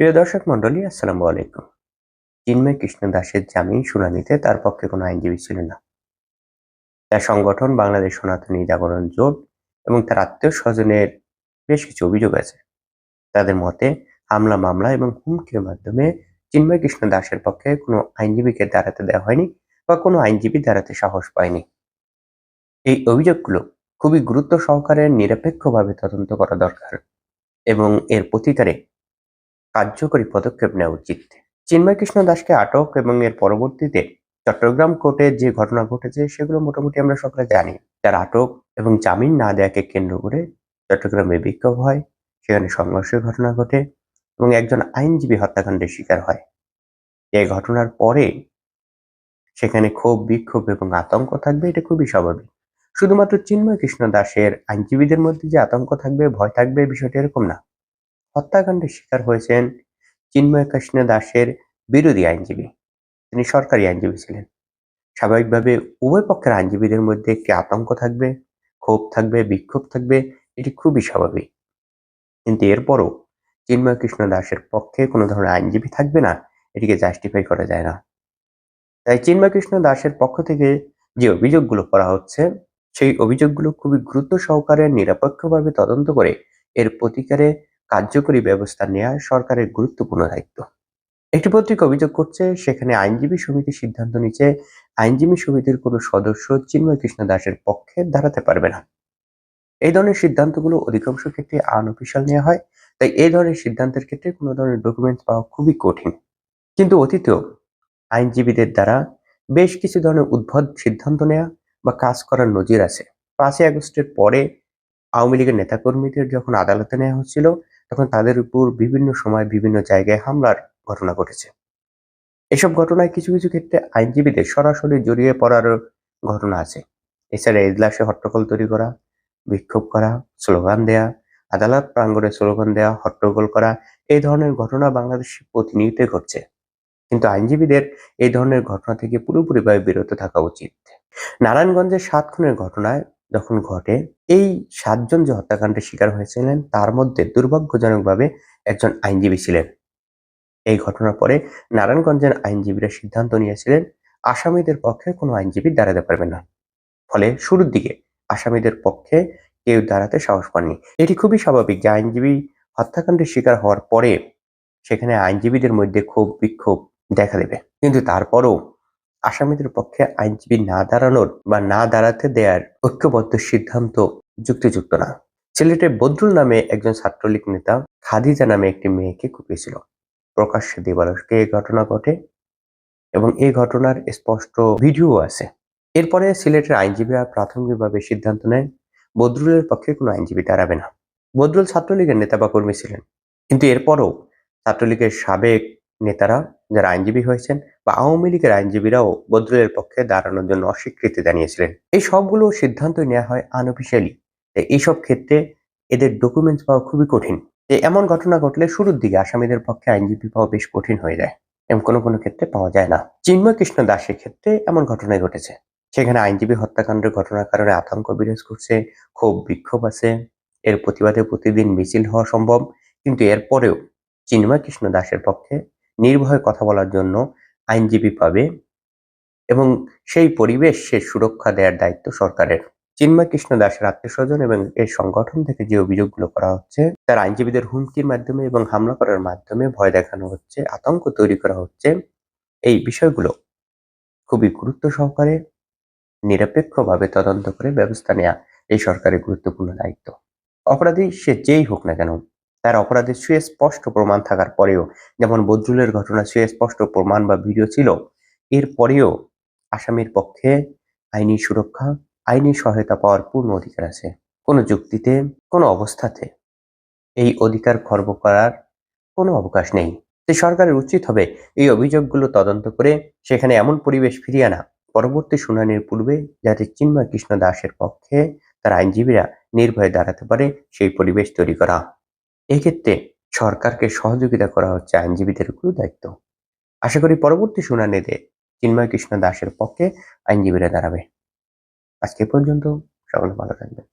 প্রিয় দর্শক মন্ডলী আসসালামু আলাইকুম। চিন্ময় কৃষ্ণ দাসের জামিন শুনানিতে তার পক্ষে কোনো আইনজীবী ছিল না। তার সংগঠন বাংলাদেশ সনাতনী জাগরণ জোট এবং তার আত্মীয় স্বজনের বেশ কিছু অভিযোগ আছে। তাদের মতে, হামলা, মামলা এবং হুমকির মাধ্যমে চিন্ময় কৃষ্ণ দাসের পক্ষে কোনো আইনজীবীকে দাঁড়াতে দেওয়া হয়নি বা কোনো আইনজীবী দাঁড়াতে সাহস পায়নি। এই অভিযোগগুলো খুবই গুরুত্ব সহকারে নিরপেক্ষভাবে তদন্ত করা দরকার এবং এর প্রতিকারে কার্যকরী পদক্ষেপ নেওয়া উচিত। চিন্ময় কৃষ্ণ দাসকে আটক এবং এর পরবর্তীতে চট্টগ্রাম কোর্টে যে ঘটনা ঘটেছে, সেগুলো মোটামুটি আমরা সকলে জানি। তার আটক এবং জামিন না দেয়াকে কেন্দ্র করে চট্টগ্রামে বিক্ষোভ হয়। সেখানে সংঘর্ষের ঘটনা ঘটে এবং একজন আইনজীবী হত্যাকাণ্ডের শিকার হয়। এই ঘটনার পরে সেখানে ক্ষোভ, বিক্ষোভ এবং আতঙ্ক থাকবে, এটা খুবই স্বাভাবিক। শুধুমাত্র চিন্ময় কৃষ্ণ দাসের আইনজীবীদের মধ্যে যে আতঙ্ক থাকবে, ভয় থাকবে, বিষয়টা এরকম না। হত্যাকাণ্ডের শিকার হয়েছেন চিন্ময় কৃষ্ণ দাসের বিরোধী আইনজীবী। তিনি সরকারি আইনজীবী ছিলেন। স্বাভাবিকভাবে উভয় পক্ষের আইনজীবীদের মধ্যে একটি আতঙ্ক থাকবে, ক্ষোভ থাকবে, বিক্ষোভ থাকবে, এটি খুবই স্বাভাবিক। কিন্তু এরপরও চিন্ময় কৃষ্ণ দাসের পক্ষে কোনো ধরনের আইনজীবী থাকবে না, এটিকে জাস্টিফাই করা যায় না। তাই চিন্ময় কৃষ্ণ দাসের পক্ষ থেকে যে অভিযোগগুলো করা হচ্ছে, সেই অভিযোগগুলো খুবই গুরুত্ব সহকারে নিরপেক্ষভাবে তদন্ত করে এর প্রতিকারে কার্যকরী ব্যবস্থা নেওয়া সরকারের গুরুত্বপূর্ণ দায়িত্ব। একটি পত্রিকা অভিযোগ করছে, সেখানে আইনজীবী সমিতি সিদ্ধান্ত নিচ্ছে আইনজীবী সমিতির কোনো সদস্য চিন্ময় কৃষ্ণ দাসের পক্ষে দাঁড়াতে পারবে না। এই ধরনের সিদ্ধান্তগুলো অধিকাংশ ক্ষেত্রে আন আনঅফিসিয়াল নেওয়া হয়, তাই এই ধরনের সিদ্ধান্তের ক্ষেত্রে কোনো ধরনের ডকুমেন্টস পাওয়া খুবই কঠিন। কিন্তু অতীতেও আইনজীবীদের দ্বারা বেশ কিছু ধরনের উদ্ভব সিদ্ধান্ত নেওয়া বা কাজ করার নজির আছে। পাঁচই আগস্টের পরে আওয়ামী লীগের নেতাকর্মীদের যখন আদালতে নেওয়া হচ্ছিল তখন তাদের উপর বিভিন্ন সময় বিভিন্ন জায়গায় হামলার ঘটনা ঘটেছে। এসব ঘটনায় কিছু কিছু ক্ষেত্রে আইনজীবীদের সরাসরি জড়িয়ে পড়ার ঘটনা আছে। এছাড়া এজলাসে হট্টগোল তৈরি করা, বিক্ষোভ করা, স্লোগান দেয়া, আদালত প্রাঙ্গণে স্লোগান দেওয়া হট্টগোল করা, এই ধরনের ঘটনা বাংলাদেশে প্রতিনিয়ত ঘটছে। কিন্তু আইনজীবীদের এই ধরনের ঘটনা থেকে পুরোপুরিভাবে বিরত থাকা উচিত। নারায়ণগঞ্জের সাত খুনের ঘটনায় যখন ঘটে, এই সাতজন যে হত্যাকাণ্ডের শিকার হয়েছিলেন, তার মধ্যে দুর্ভাগ্যজনকভাবে একজন আইনজীবী ছিলেন। এই ঘটনার পরে নারায়ণগঞ্জের আইনজীবীরা সিদ্ধান্ত নিয়েছিলেন, আসামিদের পক্ষে কোনো আইনজীবী দাঁড়াতে পারবে না। ফলে শুরুর দিকে আসামিদের পক্ষে কেউ দাঁড়াতে সাহস পাননি। এটি খুবই স্বাভাবিক যে আইনজীবী হত্যাকাণ্ডের শিকার হওয়ার পরে সেখানে আইনজীবীদের মধ্যে ক্ষোভ বিক্ষোভ দেখা দেবে। কিন্তু তারপরও আসামিদের পক্ষে আইনজীবী না দাঁড়ানোর বা না দাঁড়াতে দেয়ার ঐক্যবদ্ধ সিদ্ধান্ত যুক্তিযুক্ত না। সিলেটের বদরুল নামে একজন ছাত্রলীগ নেতা খাদিজা নামে একটি মেয়েকে কুপিয়েছিল। প্রকাশ্যে দিবালসকে এই ঘটনা ঘটে এবং এই ঘটনার স্পষ্ট ভিডিও আছে। এরপরে সিলেটের আইনজীবীরা প্রাথমিকভাবে সিদ্ধান্ত নেয় বদরুলের পক্ষে কোনো আইনজীবী দাঁড়াবে না। বদরুল ছাত্রলীগের নেতা বা কর্মী ছিলেন। কিন্তু এরপরও ছাত্রলীগের সাবেক নেতারা যারা আইনজীবী হয়েছেন বা আওয়ামী লীগের আইনজীবীরাও বদরুলের পক্ষে দাঁড়ানোর জন্য অস্বীকৃতি জানিয়েছিলেন। এই সবগুলো সিদ্ধান্ত নেওয়া হয় আনঅফিসিয়ালি। এইসব ক্ষেত্রে এদের ডকুমেন্টস পাওয়া খুবই কঠিন। এমন ঘটনা ঘটলে শুরুর দিকে আসামিদের পক্ষে আইনজীবী পাওয়া বেশ কঠিন হয়ে যায় এমন কোনো কোনো ক্ষেত্রে পাওয়া যায় না। চিন্ময় কৃষ্ণ দাসের ক্ষেত্রে এমন ঘটনাই ঘটেছে। সেখানে আইনজীবী হত্যাকাণ্ডের ঘটনার কারণে আতঙ্ক বিরাজ করছে, ক্ষোভ বিক্ষোভ আছে, এর প্রতিবাদে প্রতিদিন মিছিল হওয়া সম্ভব। কিন্তু এরপরেও চিন্ময় কৃষ্ণ দাসের পক্ষে নির্ভয়ে কথা বলার জন্য আইনজীবী পাবে এবং সেই পরিবেশ সে সুরক্ষা দেওয়ার দায়িত্ব সরকারের। চিন্ময় কৃষ্ণ দাসের আত্মীয় স্বজন এবং এর সংগঠন থেকে যে অভিযোগগুলো করা হচ্ছে, তার আইনজীবীদের হুমকির মাধ্যমে এবং হামলা করার মাধ্যমে ভয় দেখানো হচ্ছে, আতঙ্ক তৈরি করা হচ্ছে। এই বিষয়গুলো খুবই গুরুত্ব সহকারে, নিরপেক্ষভাবে তদন্ত করে ব্যবস্থা নেওয়া এই সরকারের গুরুত্বপূর্ণ দায়িত্ব। অপরাধী সে যেই হোক না কেন তার অপরাধের সুস্পষ্ট প্রমাণ থাকার পরেও, যেমন বদরুলের ঘটনা সুস্পষ্ট প্রমাণ বা ভিডিও ছিল এরপরেও আসামির পক্ষে আইনি সুরক্ষা, আইনি সহায়তা পাওয়ার পূর্ণ অধিকার আছে। কোনো যুক্তিতে, কোনো অবস্থাতে এই অধিকার খর্ব করার কোনো অবকাশ নেই। যে সরকারের উচিত হবে এই অভিযোগগুলো তদন্ত করে সেখানে এমন পরিবেশ ফিরিয়ে আনা। পরবর্তী শুনানির পূর্বে যাতে চিন্ময় কৃষ্ণ দাসের পক্ষে তার আইনজীবীরা নির্ভয়ে দাঁড়াতে পারে, সেই পরিবেশ তৈরি করা। এক্ষেত্রে সরকারকে সহযোগিতা করা হচ্ছে আইনজীবীদের গুরু দায়িত্ব। আশা করি পরবর্তী শুনানিতে চিন্ময় কৃষ্ণ দাসের পক্ষে আইনজীবীরা দাঁড়াবে। আজকে পর্যন্ত, সকলে ভালো থাকবেন।